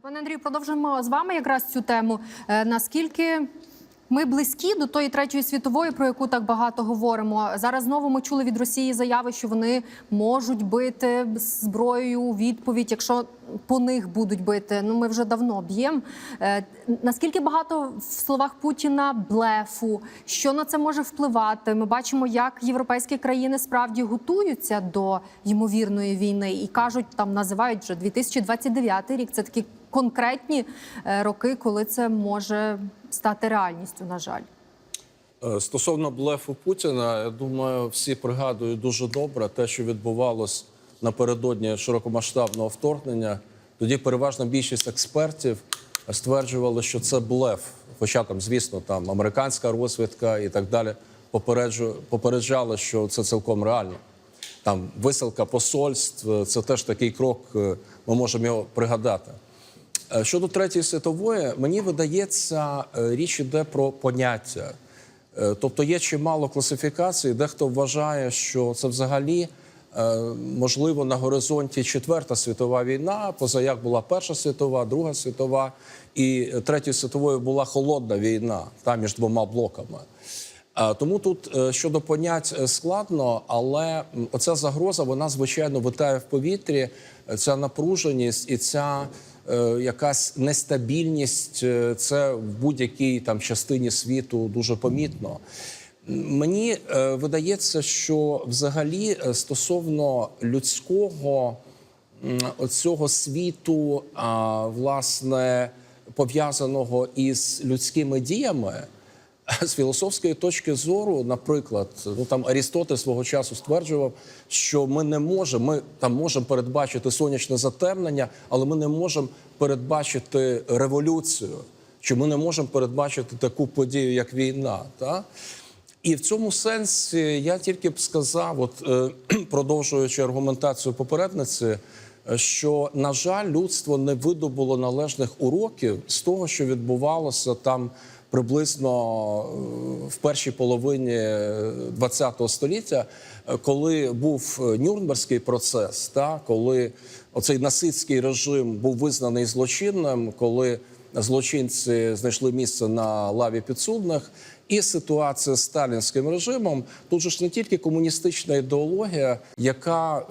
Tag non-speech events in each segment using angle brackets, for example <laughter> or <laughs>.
Пане Андрію, продовжимо з вами якраз цю тему. Е, Наскільки ми близькі до тої третьої світової, про яку так багато говоримо? Зараз знову ми чули від Росії заяви, що вони можуть бити зброєю у відповідь, якщо по них будуть бити. Ну ми вже давно б'ємо. Е, Наскільки багато в словах Путіна блефу? Що на це може впливати? Ми бачимо, як європейські країни справді готуються до ймовірної війни і кажуть, там називають вже 2029 рік. Це такі конкретні е, роки, коли це може стати реальністю. На жаль, Е, Стосовно блефу Путіна, я думаю, всі пригадують дуже добре те, що відбувалось напередодні широкомасштабного вторгнення. Тоді переважна більшість експертів стверджували, що це блеф. Хоча там, звісно, там американська розвідка і так далі попереджали, що це цілком реально. Там висилка посольств це теж такий крок. е, Ми можемо його пригадати. Е, Щодо третьої світової, мені видається, е, річ іде про поняття. Е, Тобто є чимало класифікацій, дехто вважає, що це взагалі можливо на горизонті Четверта світова війна, поза як була Перша світова, Друга світова і Третьою світовою була холодна війна та між двома блоками. Тому тут щодо понять складно, але оця загроза вона звичайно витає в повітрі. Ця напруженість і ця якась нестабільність е, це в будь-якій там частині світу дуже помітно. Мені е, видається, що взагалі е, стосовно людського цього світу, власне, пов'язаного із людськими діями. <laughs> З філософської точки зору, наприклад, ну там Арістотель свого часу стверджував, що ми не можемо, ми там можемо передбачити сонячне затемнення, але ми не можемо передбачити революцію, чи ми не можемо передбачити таку подію, як війна. Та? І в цьому сенсі я тільки б сказав, от е, <clears throat> продовжуючи аргументацію попередниці, що на жаль, людство не видобуло належних уроків з того, що відбувалося там приблизно е, в першій половині ХХ століття, е, коли був е, Нюрнберзький процес, та коли оцей насильський режим був визнаний злочинним, коли злочинці знайшли місце на лаві підсудних. І ситуація з сталінським режимом тут же ж не тільки комуністична ідеологія, яка е,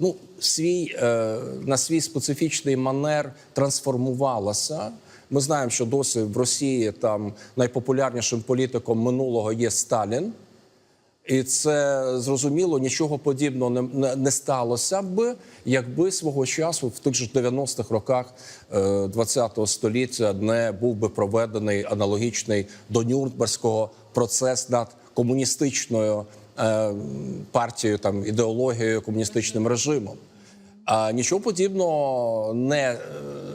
ну свій е, на свій специфічний манер трансформувалася. Ми знаємо, що досі в Росії там найпопулярнішим політиком минулого є Сталін. І це зрозуміло, нічого подібного не, не, не сталося б, якби свого часу в тих же 90-х роках е, 20-го століття не був би проведений аналогічний до Нюрнберзького процес над комуністичною е, партією, там ідеологією, комуністичним режимом. А нічого подібного не,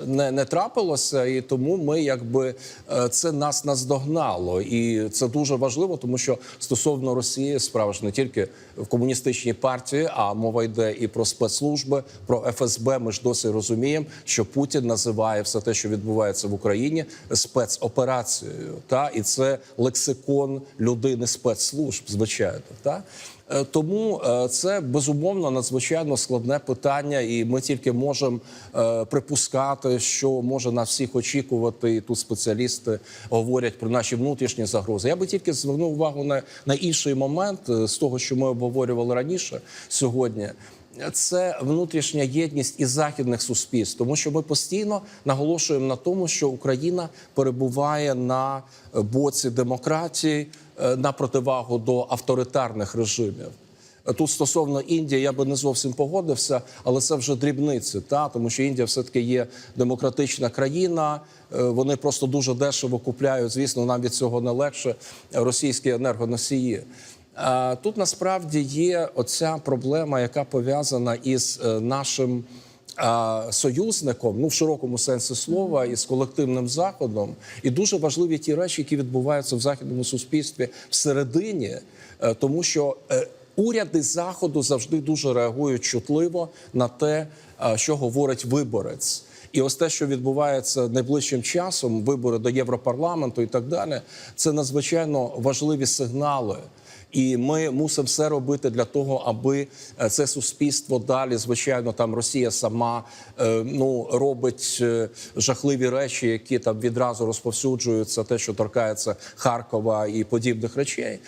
не, не трапилося, і тому ми якби е, це нас наздогнало. І це дуже важливо, тому що стосовно Росії справа ж не тільки в комуністичній партії, а мова йде і про спецслужби, про ФСБ. Ми ж досі розуміємо, що Путін називає все те, що відбувається в Україні, спецоперацією. Та і це лексикон людини спецслужб, звичайно. Та Е, Тому е, це безумовно надзвичайно складне питання, і ми тільки можемо е, припускати, що може нас всіх очікувати. І тут спеціалісти говорять про наші внутрішні загрози. Я би тільки звернув увагу на, на інший момент е, з того, що ми обговорювали раніше сьогодні. Це внутрішня єдність із західних суспільств, тому що ми постійно наголошуємо на тому, що Україна перебуває на боці демократії е, на противагу до авторитарних режимів. Тут стосовно Індії я би не зовсім погодився, але це вже дрібниці, та тому що Індія все таки є демократична країна. Е, Вони просто дуже дешево купляють. Звісно, нам від цього не легше російські енергоносії. Тут насправді є оця проблема, яка пов'язана із е, нашим союзником, ну в широкому сенсі слова, із колективним заходом, і дуже важливі ті речі, які відбуваються в західному суспільстві всередині, е, тому що е, уряди заходу завжди дуже реагують чутливо на те, е, що говорить виборець. І ось те, що відбувається найближчим часом, вибори до Європарламенту і так далі, це надзвичайно важливі сигнали. І ми мусимо все робити для того, аби е, це суспільство далі, звичайно, там Росія сама е, ну робить е, жахливі речі, які там відразу розповсюджуються, те, що торкається Харкова і подібних речей.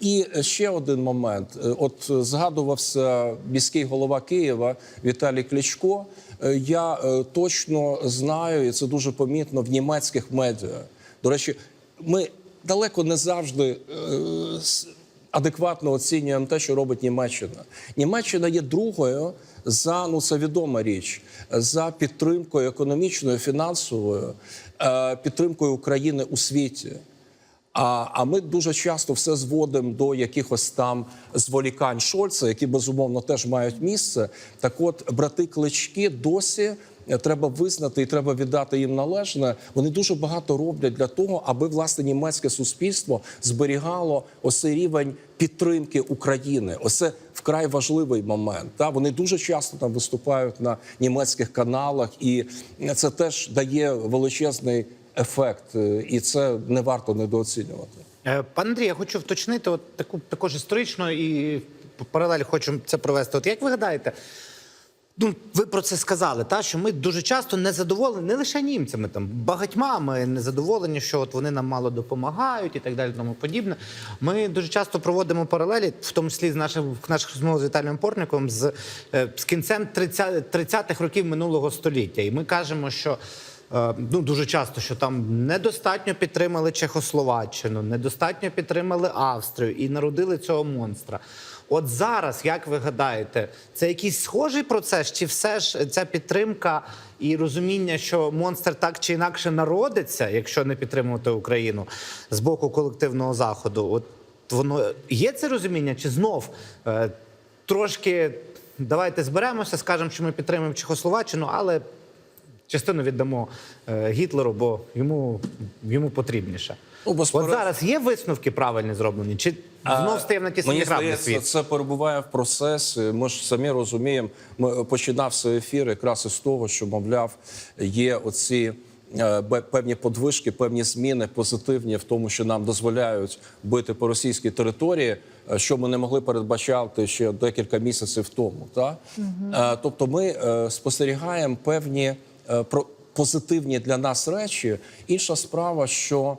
І ще один момент: от згадувався міський голова Києва Віталій Кличко. Я точно знаю, і це дуже помітно в німецьких медіа. До речі, ми далеко не завжди е, адекватно оцінюємо те, що робить Німеччина. Німеччина є другою за ну це відома річ за підтримкою економічною, фінансовою, е, підтримкою України у світі. А, а ми дуже часто все зводимо до якихось там зволікань Шольца, які безумовно теж мають місце. Так, от брати клички досі. е, Треба визнати і треба віддати їм належне. Вони дуже багато роблять для того, аби власне німецьке суспільство зберігало ось цей рівень підтримки України. Оце вкрай важливий момент. Та вони дуже часто там виступають на німецьких каналах, і це теж дає величезний ефект, е, і це не варто недооцінювати. Е, Пане Андрій, я хочу вточнити от таку також історичну і паралель хочу це провести. От як ви гадаєте? Ну, ви про це сказали, та що ми дуже часто не задоволені, не лише німцями, там багатьма ми не задоволені, що от вони нам мало допомагають і так далі, тому подібне. Ми дуже часто проводимо паралелі, в тому числі з нашим наших розмов з Віталієм Портником, з, е, з кінцем 30 30-х років минулого століття. І ми кажемо, що ну дуже часто, що там недостатньо підтримали Чехословаччину, недостатньо підтримали Австрію і народили цього монстра. От зараз, як ви гадаєте, це якийсь схожий процес, чи все ж ця підтримка і розуміння, що монстр так чи інакше народиться, якщо не підтримувати Україну з боку колективного заходу? От воно є це розуміння, чи знов е, трошки давайте зберемося, скажемо, що ми підтримуємо Чехословаччину, але частину віддамо е, Гітлеру, бо йому, йому потрібніше. Ну, От зараз є висновки правильні зроблені, чи знов стаємо на ті самі Мені світ? це перебуває в процесі. Ми ж самі розуміємо. Ми починався ефір якраз із того, що мовляв, є оці. е, Певні подвижки, певні зміни позитивні в тому, що нам дозволяють бити по російській території, е, що ми не могли передбачати ще декілька місяців тому. Та? Е, Тобто, ми е, спостерігаємо певні е, позитивні для нас речі. Інша справа, що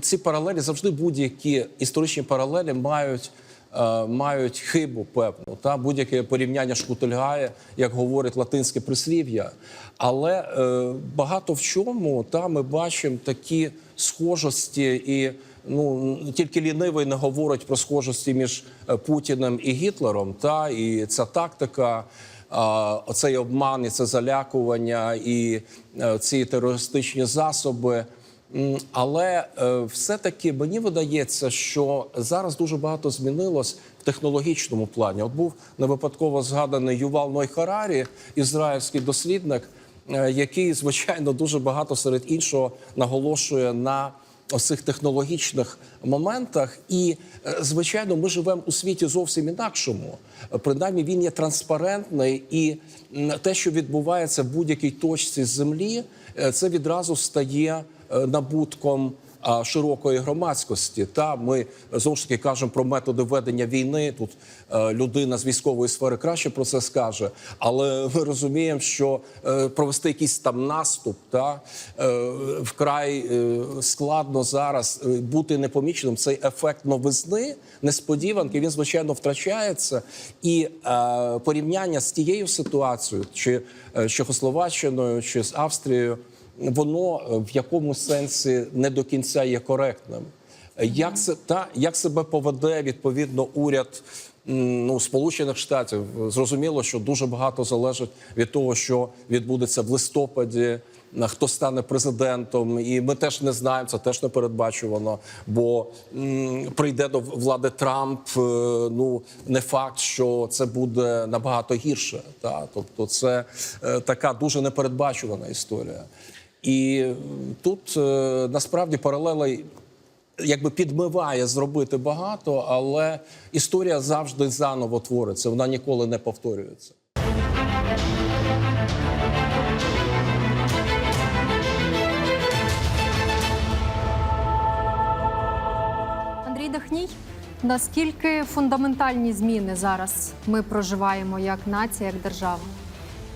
ці паралелі завжди будь-які історичні паралелі мають. е, Мають хибу певну та будь-яке порівняння шкутильгає, як говорить латинське прислів'я. Але е, багато в чому та ми бачимо такі схожості, і ну тільки лінивий не говорить про схожості між е, Путіним і Гітлером. Та і ця тактика оцей обман, і це залякування, і е, ці терористичні засоби. Але е, все-таки мені видається, що зараз дуже багато змінилось в технологічному плані. От був не випадково згаданий Ювал Ной Харарі, ізраїльський дослідник, е, який, звичайно, дуже багато серед іншого наголошує на ось цих технологічних моментах. І, е, звичайно, ми живемо у світі зовсім інакшому. Принаймні, він є транспарентний, і те, що відбувається в будь-якій точці землі, е, це відразу стає е, набутком широкої громадськості. Та ми знову ж таки кажемо про методи ведення війни. Тут е, людина з військової сфери краще про це скаже, але ми розуміємо, що е, провести якийсь там наступ та е, вкрай складно зараз бути непоміченим. Цей ефект новизни, несподіванки, він звичайно втрачається. І порівняння з тією ситуацією, чи з Чехословаччиною, чи з Австрією воно е, в якому сенсі не до кінця є коректним. Як це та як себе поведе відповідно уряд ну, Сполучених Штатів? Зрозуміло, що дуже багато залежить від того, що відбудеться в листопаді. Хто стане президентом, і ми теж не знаємо, це теж не передбачувано. Бо м, прийде до влади Трамп. е, Ну не факт, що це буде набагато гірше. Та тобто, це е, така дуже непередбачувана історія. І тут е, насправді паралелей якби підмиває зробити багато, але історія завжди заново твориться. Вона ніколи не повторюється. Андрій Дахній, Наскільки фундаментальні зміни зараз ми проживаємо як нація, як держава?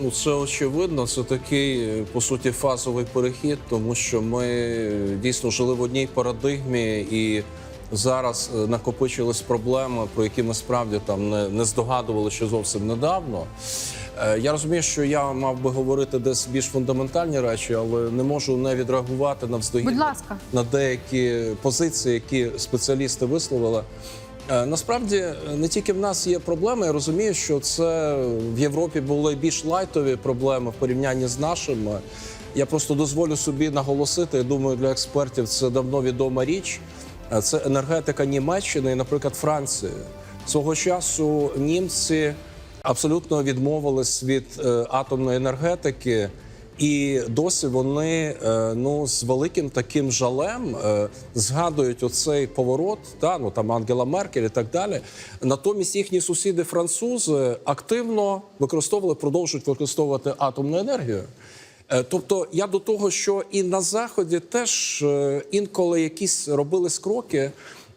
Ну, це очевидно. Це такий е, по суті фазовий перехід, тому що ми е, дійсно жили в одній парадигмі, і зараз е, накопичились проблеми, про які ми справді там не, не здогадували ще зовсім недавно. Я розумію, що я мав би говорити десь більш фундаментальні речі, але не можу не відреагувати на вздогідно Будь ласка. на деякі позиції, які спеціалісти висловили. Е, Насправді е, не тільки в нас є проблеми. Я розумію, що це в Європі були більш лайтові проблеми в порівнянні з нашими. Я просто дозволю собі наголосити. Я думаю, для експертів це давно відома річ. Е, Це енергетика Німеччини і, наприклад, Франції. Свого часу німці абсолютно відмовились від атомної енергетики. І досі вони е, ну з великим таким жалем е, згадують оцей поворот, та ну там Ангела Меркель і так далі. Натомість їхні сусіди французи активно використовували, продовжують використовувати атомну енергію. Е, Тобто я до того, що і на заході теж інколи якісь робились кроки,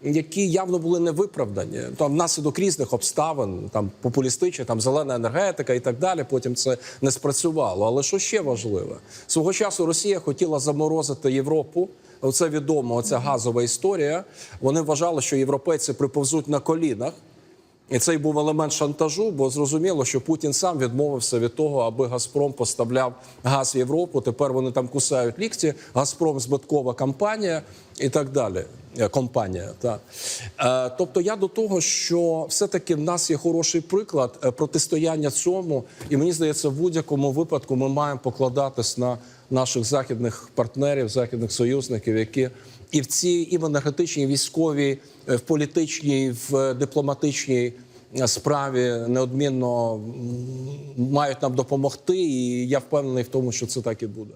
які явно були невиправдані. Там внаслідок різних обставин, там популістичні, там зелена енергетика і так далі. Потім це не спрацювало. Але що ще важливе, свого часу Росія хотіла заморозити Європу. Оце відомо, оця газова історія. Вони вважали, що європейці приповзуть на колінах. І цей був елемент шантажу, бо зрозуміло, що Путін сам відмовився від того, аби Газпром поставляв газ в Європу. Тепер вони там кусають лікті. Газпром збиткова компанія і так далі. Е, Компанія, так. Е, тобто я до того, що все-таки в нас є хороший приклад е, протистояння цьому, і мені здається, в будь-якому випадку ми маємо покладатись на наших західних партнерів, західних союзників, які і в цій і в енергетичній, і військовій, в політичній, в дипломатичній справі неодмінно мають нам допомогти. І я впевнений в тому, що це так і буде.